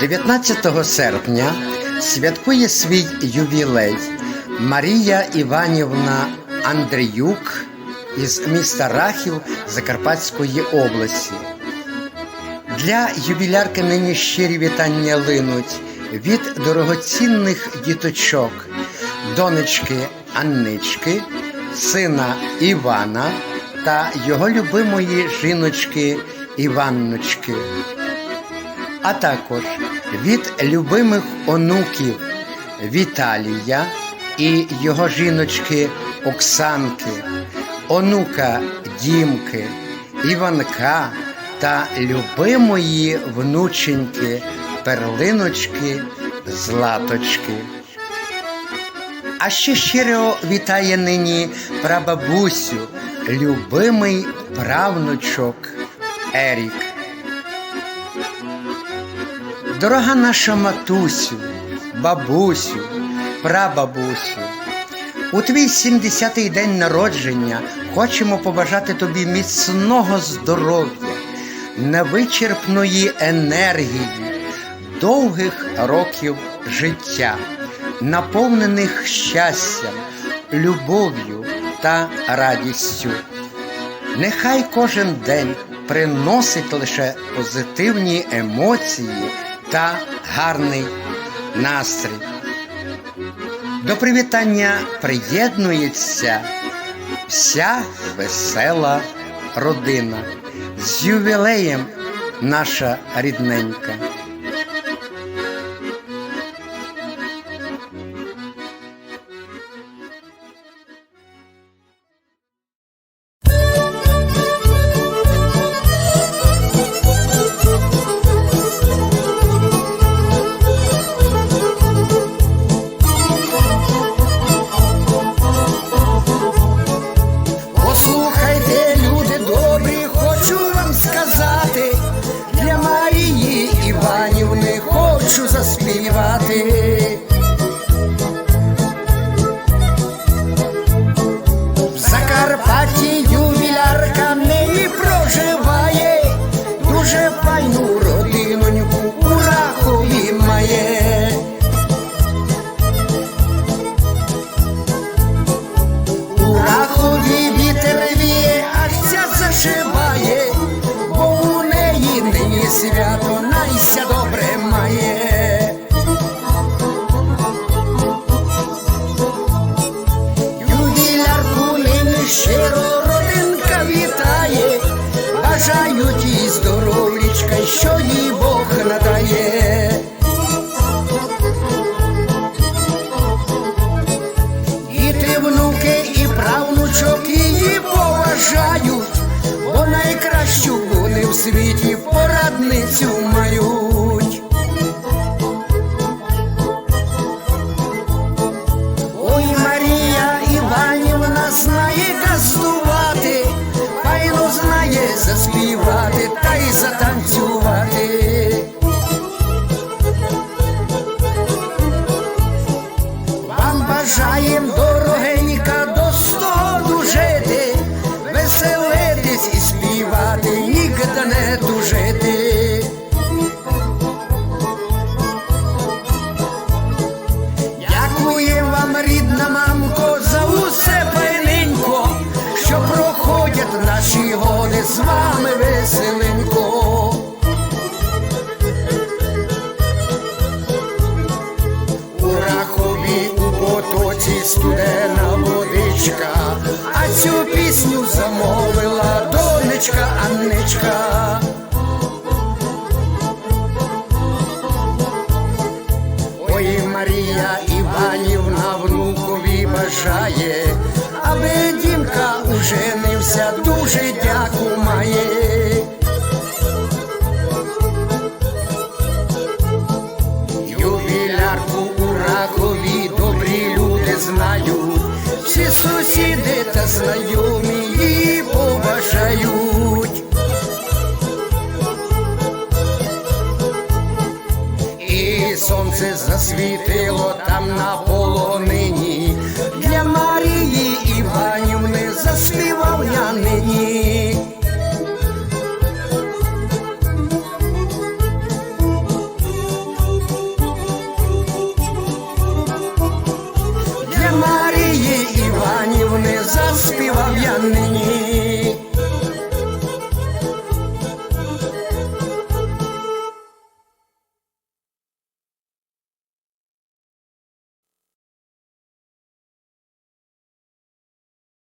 19 серпня святкує свій ювілей Марія Іванівна Андріюк із міста Рахів Закарпатської області. Для ювілярки нині щирі вітання линуть від дорогоцінних діточок, донечки Аннички, сина Івана та його любимої жіночки Іванночки а також від любимих онуків Віталія і його жіночки Оксанки, онука Дімки, Іванка та любимої внученьки Перлиночки Златочки. А ще щиро вітає нині прабабусю, любимий правнучок Ерік. Дорога наша матусю, бабусю, прабабусю, у твій 70-й день народження хочемо побажати тобі міцного здоров'я, невичерпної енергії, довгих років життя, наповнених щастям, любов'ю та радістю. Нехай кожен день приносить лише позитивні емоції та гарний настрій. До привітання приєднується вся весела родина. З ювілеєм наша рідненька. Світі порадницю мають. З вами веселенько. У рахові у потоці студена водичка, а цю пісню замовила донечка Анничка. Ой, Марія Іванівна внукові бажає, всі сусіди та знайомі її побажають. І сонце засвітило там на полонині, для Марії